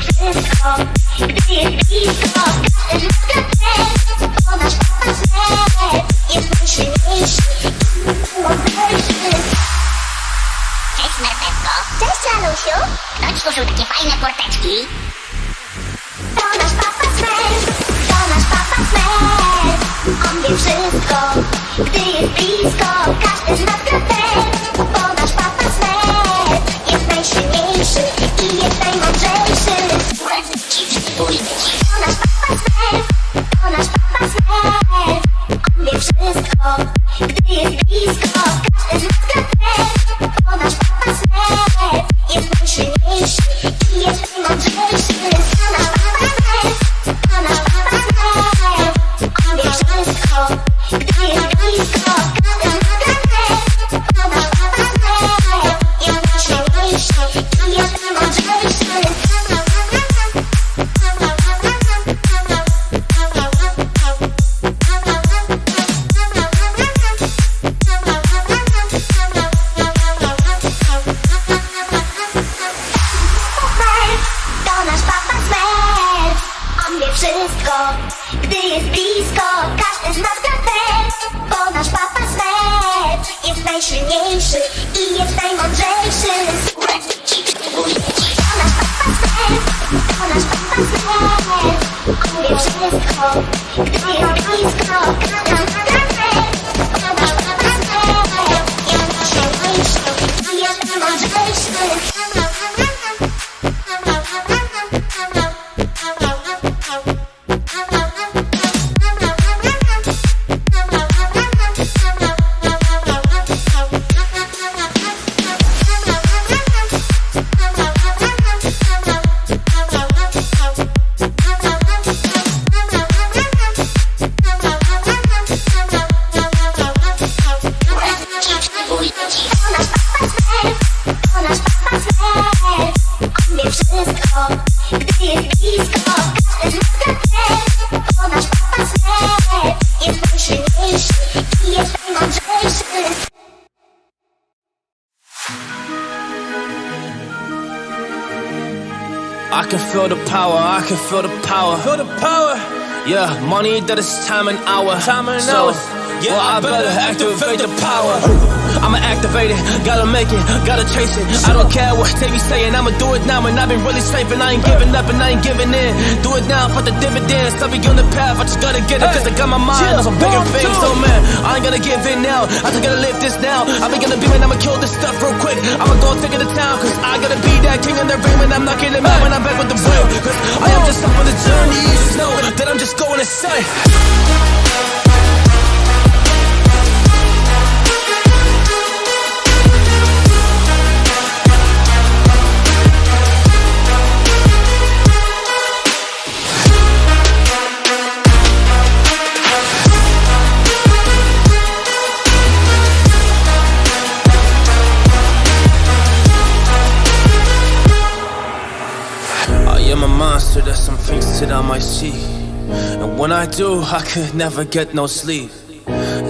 Wszystko, gdy jest blisko mamusiu? Chodź, takie fajne porteczki. To nasz papa Smer, to nasz papa Smer. On wie wszystko, gdy jest blisko. blisko, gdy jest blisko Każdy z nas gra bo nasz papa smer Jest najsilniejszy i jest najmądrzejszy. Bo nasz papa smer, bo nasz papa smer On wie wszystko, gdy jest blisko can feel the power. I can feel the power. Yeah, money that is time and hour. Time and so, hours. Yeah, well, I better activate the power. I'ma activate it, gotta make it, gotta chase it. I don't care what they be saying, I'ma do it now. And I've been really and I ain't giving up, and I ain't giving in. Do it now for the dividends. I'll be on the path, I just gotta get it, cause I got my mind on some bigger things. So, man, I ain't gonna give in now. I just gotta live this now. Gonna be, man, I'ma kill this stuff real quick. I'ma go take it to town, cause I gotta be that king in the ring when I'm knocking them out when I'm back with the real. Cause I am just up on the journey, you just know that I'm just going insane. that I might see. And when I do, I could never get no sleep.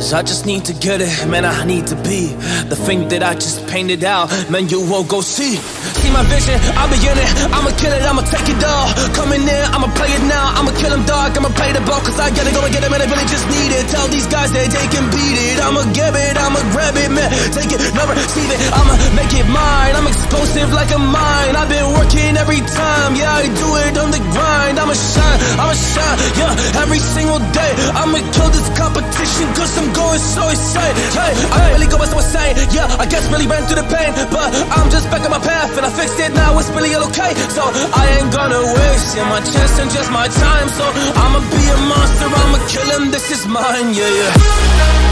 Cause I just need to get it, man, I need to be the thing that I just painted out, man, you won't go see. See my vision, I'll be in it, I'ma kill it, I'ma take it all. Coming in, I'ma play it now, I'ma kill him, dog, I'ma play the ball, cause I gotta go and get it, man, I really just need it. Tell these guys that they can beat it, I'ma give it, I'ma grab it, man, take it, never receive it, I'ma make it mine. I'm explosive like a mine, I've been working every time, yeah, I do it on the grind. I'ma shine, I'ma shine, single day. I'ma kill this competition, cause I'm going so insane. Hey, I really go by so insane. Yeah, I guess really ran through the pain, but I'm just back on my path and I fixed it now. It's really all okay. So I ain't gonna waste yeah, my chance and just my time. So I'ma be a monster. I'ma kill him. This is mine. Yeah, yeah.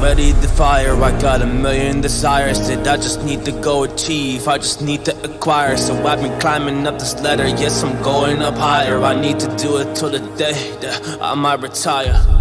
Ready to fire. I got a million desires that I just need to go achieve. I just need to acquire. So I've been climbing up this ladder. Yes, I'm going up higher. I need to do it till the day that I might retire.